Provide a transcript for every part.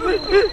Woo!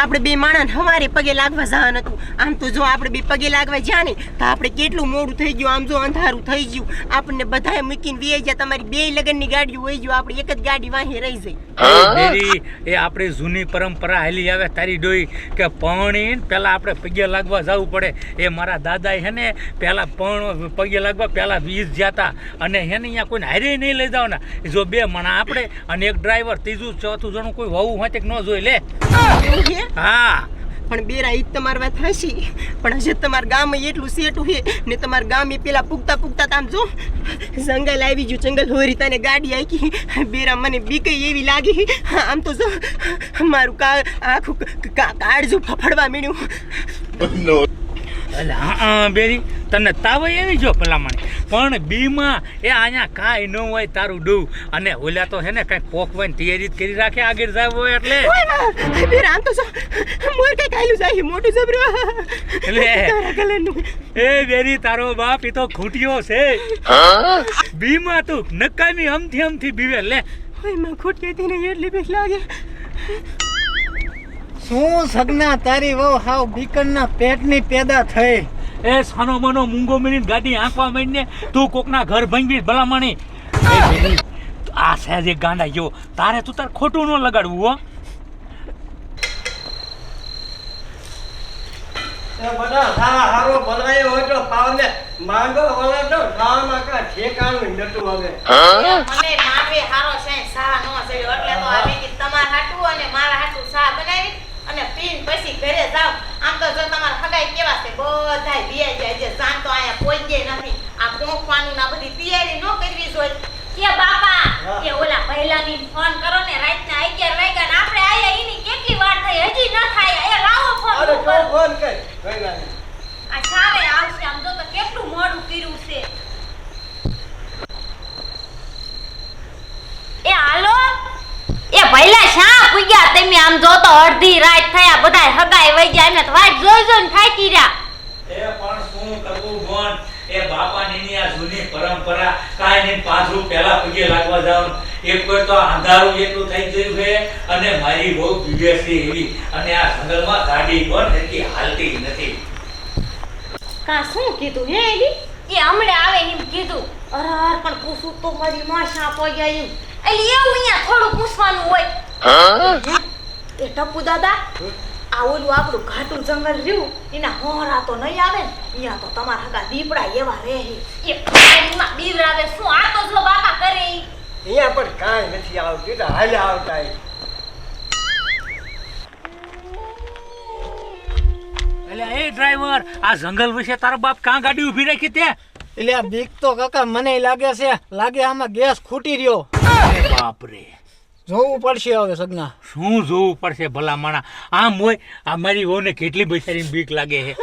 આપણે બે માણસ હવારે પગે લાગવા જવાનું હતું. આમ તો જો આપણે બે પગે લાગવા જ્યાં ને તો આપણે કેટલું મોડું થઈ ગયું. આમ જો અંધારું થઈ ગયું. આપણને બધાએ મૂકીને વી ગયા. તમારી બે લગનની ગાડીઓ હોય ગયું આપણે એક જ ગાડી વાહી રહી જઈ એ આપણી જૂની પરંપરા હાલી આવે તારી ડોઈ કે પૌણી પેલા આપણે પગે લાગવા જવું પડે. એ મારા દાદા હે ને પેલા પણ પગે લાગવા પહેલાં વીસ જતા અને હે ને અહીંયા કોઈને હારે નહીં લઈ જવાના. જો બે મણા આપણે અને એક ડ્રાઈવર ત્રીજું ચોથું જણું કોઈ હોવું હોય તે ન જોઈ લે. એવું છે? હા. પણ બેરા ઈ જ તમારી વાત હાશી પણ હજી તમારા ગામ એટલું સેટું છે ને તમારા ગામ પેલા પૂગતા પૂગતા તામ જો જંગલ આવી ગયું જંગલ હોરી તને ગાડી આકી બેરા મને બીકઈ એવી લાગી. આમ તો જો મારું કા આખું કાળજું ફફડવા મીણ્યું હા હા, બેરી તને તાવ એવી જો ભલામણ. પણ બીમાં એ અહીંયા કાંઈ ન હોય તારું ડૂ. અને ઓલા તો છે ને કાંઈક પોકવાની તૈયારી જ કરી રાખે આગળ જાય હોય એટલે. ઓય આમ તો મોર કઈ કાયલું જાય મોટું જબરું. એટલે. એ બેરી તારો બાપ એ તો ખૂટ્યો છે. બીમાં તું નકામી અમથી અમથી બીવે લે. ઓયમાં ખોટી હતી ને એટલી બીક લાગે. શું સગના તારી વહુ હાવ બીકરના પેટની પેદા થઈ? એ સાનો મનો મૂંગો મેળીને ગાડી આંકવા માંડીને તું કોકના ઘર ભંગવી ભલામણી. આ બેરી, એક ગાંડા જો તારે તું તાર ખોટું ન લગાડવું હો. માંગો વળે તો ખાવામાં કાંઈ ઠેકાણું નતું હવે. મને માનવી હારો છે સા નો છે એટલે તો આવી તમાર હાટું અને મારા હાટું સા બનાવી અને પીન પછી ઘરે જાવ આમ તો જો તમાર હગાઈ કેવા છે બધાય વિયા જાય છે. જાન તો અહીંયા પહોંચે નથી. આ પહોંચવાનું ના બધી તૈયારી નો કરવી જોઈએ. કે બાપા કે ઓલા પહેલાની ફોન કરો ને રાતના 11 વાગ્યા ને આપણે આયા એની કેટલી વાર થઈ? હજી ન થાય. એ લાવો ફોન અરે ફોન કર. આ સારે આવશે. આમ તો કેટલું મોડું કર્યું છે એ હાલો એ ભઈલા શા પૂગ્યા તમે આમ જો તો અડધી રાત થયા બધા હગાઈ વઈ ગયા તો વાટ જોઈ જોઈને થાકી રહ્યા. એ પણ શું કરવું ગોણ? એ બાપાની આ જૂની પરંપરા કાંઈ નહીં પાછું પહેલા પગે લાગવા જાવ એક વાર તો અંધારું એટલું થઈ ગયું છે અને મારી બહુ બીવે એવી અને આ જંગલમાં ગાડી પણ એટલી હાલતી નથી. કા શું કીધું હે એલી એ હમણે આવે એમ કીધું. અરે પણ પૂછું તો મારી માં શા પગ્યા એમ એટલે એવું અહીંયા થોડું એ ટપુ દાદા આ ઓલું આપણું ઘાટું જંગલ રહ્યું એના હોરા તો નહીં આવે ને અહીંયા તો તમારા હગા દીપડા એવા રહે એ પાણીમાં બીવરાવે શું આ તો જો બાપા કરે? અહીંયા પણ કાંઈ નથી આવતું તો હાલ આવતા એટલે એ ડ્રાઈવર આ જંગલ વિશે તારો બાપ કાં ગાડી ઊભી રાખી તે? એટલે આ બીક તો કાકા મને લાગે છે લાગે આમાં ગેસ ખૂટી રહ્યો. બાપ રે જોવું પડશે હવે સગના. શું જોવું પડશે ભલા માણા? આમ હોય આ મારી વહુને કેટલી બિચારીને બીક લાગે છે?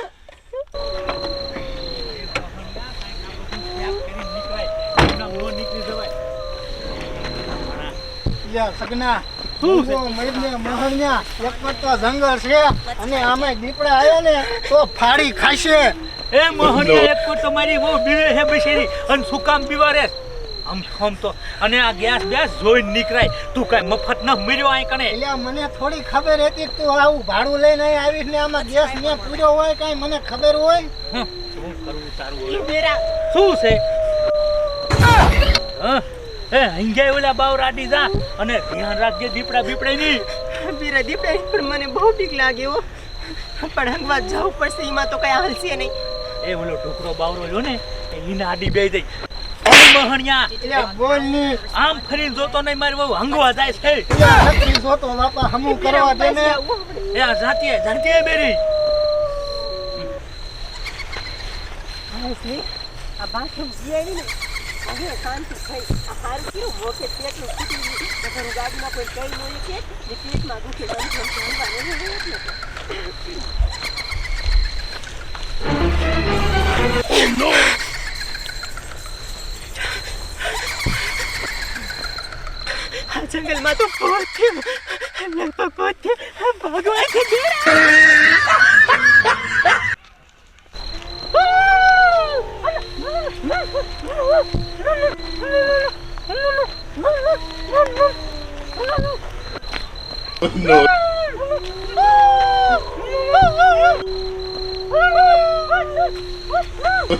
સગના. જંગલ છે. અને આમે દીપડા આવ્યા ને તો ફાડી ખાશે. એ મોહનિયા એક તો મારી બહુ બીવે છે બિચારી અને સુકામ પીવા બીવારે? આમ આમ તો અને આ ગેસ બેસ જોઈને નીકળાય. તું કઈ મફત ન મર્યો અહીં કણે એટલે મને થોડી ખબર હતી કે તું આવું ભાડું લઈને આવી આવીશ ને આમાં ગેસ ને પૂર્યો હોય કઈ મને ખબર હોય? હં, શું કરવું તારું હોય બેરા. શું છે? હે. એ હંજાય ઓલા બાવ રાડી જા અને ધ્યાન રાખજે દીપડા બીપડા નહીં બીરા દીપડા પણ મને બહુ બીક લાગે હો. પણ હંગવા જવું પડશે એમાં તો કઈ હાલશે નહીં. એ ઓલો ઢોકરો બાવરો જો ને એ ઈના આડી બે જઈ ઓલી મહણિયા એટલે બોલ આમ ફરીને જોતો નહીં મારી બહુ હંગવા જાય છે. એટલે જોતો બાપા હમું કરવા દે ને એ આ જાતીએ જાતીએ બેરી. આ બાથરૂમ જીયાવી ને હવે શાંતિ થઈ. આ હારું કેવું મોકે પેટનું ફૂટી ગયું. નકર ગાડીમાં કોઈ કઈ નહીં કે પેટમાં દુખે ગમ ચાલવા નહીં No.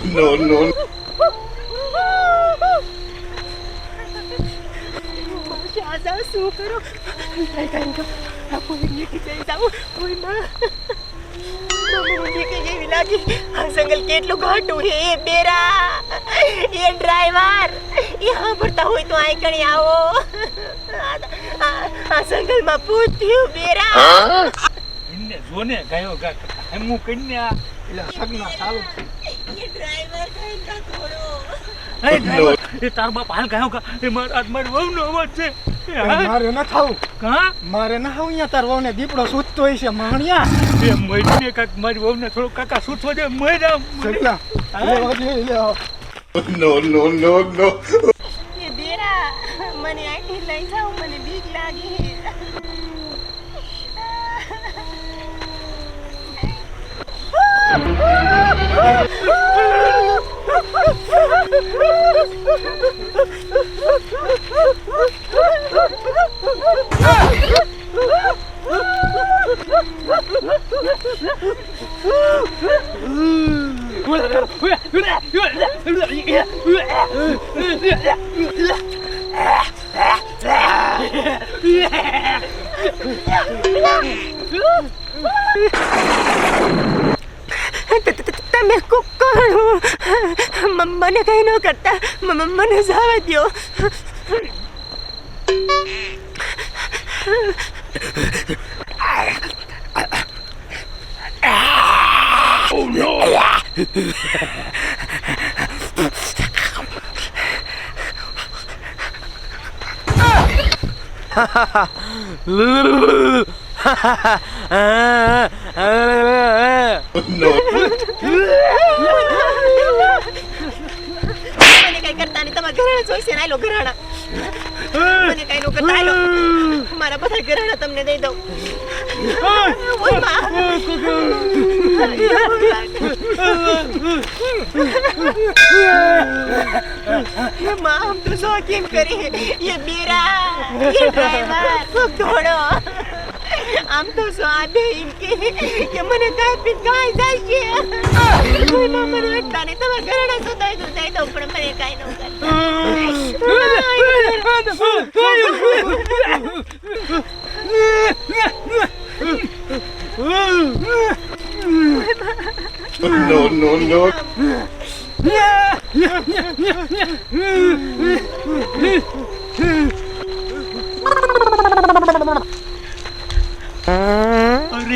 No, no. આ જાવ શું કરો કઈ કઈ તો આ કોઈ નીકળી લાગી આ જંગલ કેટલું ઘાટું એ બેરા. એ ડ્રાઈવર એ સાંભળતા હોય તો કણી આવો. આ- જંગલમાં બેરા. એને જોને ગાયો ગા એમું કઈને આ એટલે સગના ચાલુ એ ડ્રાઈવર કઈ કા થોડો. એ ડ્રાઈવર, એ તાર બાપ હાલ ગાયો ગા. એ મારા મારી વહુનો અવાજ છે? મારે ન થાવું કા મારે ના ખાવું અહીંયા તાર વહુને દીપડો સૂતતો હોય છે માણ્યા. બે મરીને કાંઈક મારી વહુને થોડું કાકા સૂચવો દે મરી જા સગના લે વાગે લે આવો. No, no, no, no. એ બેરા મને અહીંથી લઈ જાઓ મને બીક લાગી તમે કો- કોણ મ- મને કઈ ન કરતા મ- મ- મને કરતા નહીં. તમારા ઘરાણા જોઈશે ને આયલો ઘરાણા. મને કઈ નો કરતા. મારા બધા ઘરાણા તમને દઈ દઉં. ઓયમાં. કેમ કરી? એ બેરા, એ ડ્રાઈવર ખૂબ ધોળો આમ તો સ્વાદ એમ કે કે મને કાંઈ પી કાંઈ જાય છે કોઈ માં મને એટલા નહીં તમારા ઘરાણા શું થાય શું થાય તો પણ મને કાંઈ ન No, no, no.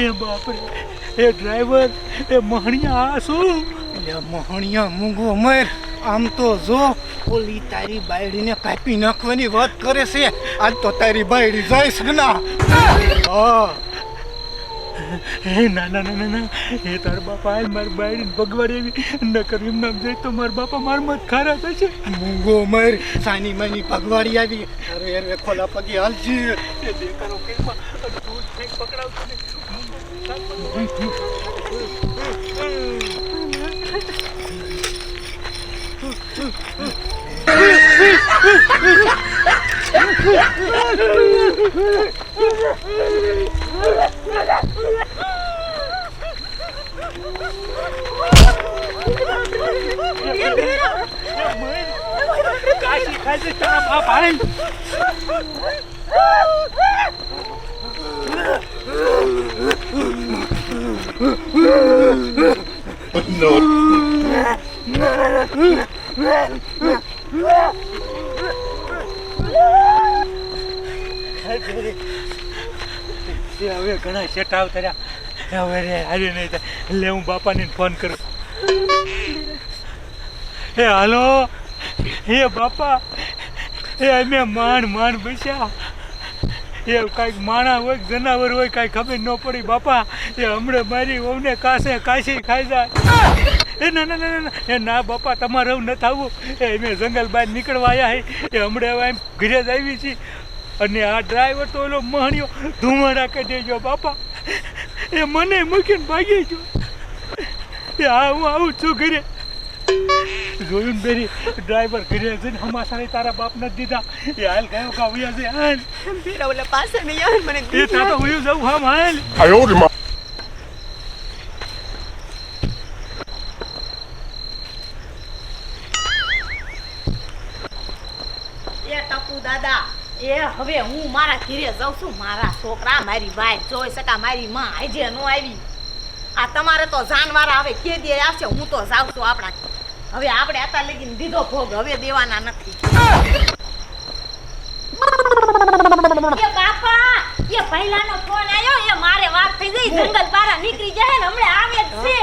અરે બાપરે એ ડ્રાઈવર એ મહણિયા આ શું? એટલે મહણિયા મૂંગો મર. આમ તો જો ઓલી તારી બાયડીને કાપી નાખવાની વાત કરે છે. આજ તો તારી બાયડી જાય ના. હા. હે ના ના ના ના હે તાર બાપા આય માર બાયડી ભગવાડ એવી ન કરી નામ જાય તો માર બાપા માર મત ખારા થશે. મૂંગો મર. સાની માની ભગવાડી આવી. અરે અરે ખોલા પગે હાલજી. એ દેખાડો કેમાં દૂધ કંઈક પકડાવતો ને કાશી ખાશે તારા બાપ હાલ No. એ હવે ઘણા સેટ આવતા હવે રે, હારે નહીં થાય. હું બાપાને ફોન કરું. એ હાલો. એ બાપા. એ અમે માણ માણ બસ્યા. એ કાંઈક માણા હોય જનાવર હોય, કાંઈ ખબર ન પડી. બાપા, એ હમણાં મારી વહુને કાસે કાશી ખાઈ જાય. એ ના ના ના ના એ ના, બાપા, તમારે એવું નથી આવવું એ અમે જંગલ બહાર નીકળવા આવ્યા એ હમણાં એમ ઘરે જ આવી છે અને આ ડ્રાઈવર તો ઓલો માણ્યો ધુમાડા કરી દેજો બાપા. એ મને મૂકીને ભાગી ગયો. એ હા હું આવું છું ઘરે. જોયું બેરી ડ્રાઈવર ઘરે છે ને હમાસારે તારા બાપ નથી દીધા. એ હાલ કયો કા વ્યા છે હાલ. બેરા ઓલા પાસે નહીં આવે મને એ તા તો હું જાઉં હામ હાલ. 哎 હવે હું મારા ઘરે જાઉં છું. મારા છોકરા મારી બાઈ જોઈ શકા મારી માં આજે નો આવી. આ તમારે તો જાનવાર આવે કે દે આવશે હું તો જાઉં છું આપણા હવે આપણે આતા લગીને દીધો ભોગ હવે દેવાના નથી. એ બાપા એ પહેલાનો ફોન આવ્યો એ મારે વાત થઈ ગઈ જંગલ પારા નીકળી જાય ને હમણાં આવે જ છે.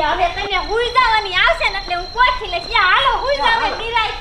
એ હવે તમે હુઈ જવાની આવશે ને એટલે હું કોઠી લઈશ? એ હાલો હુઈ જાવ નિરાય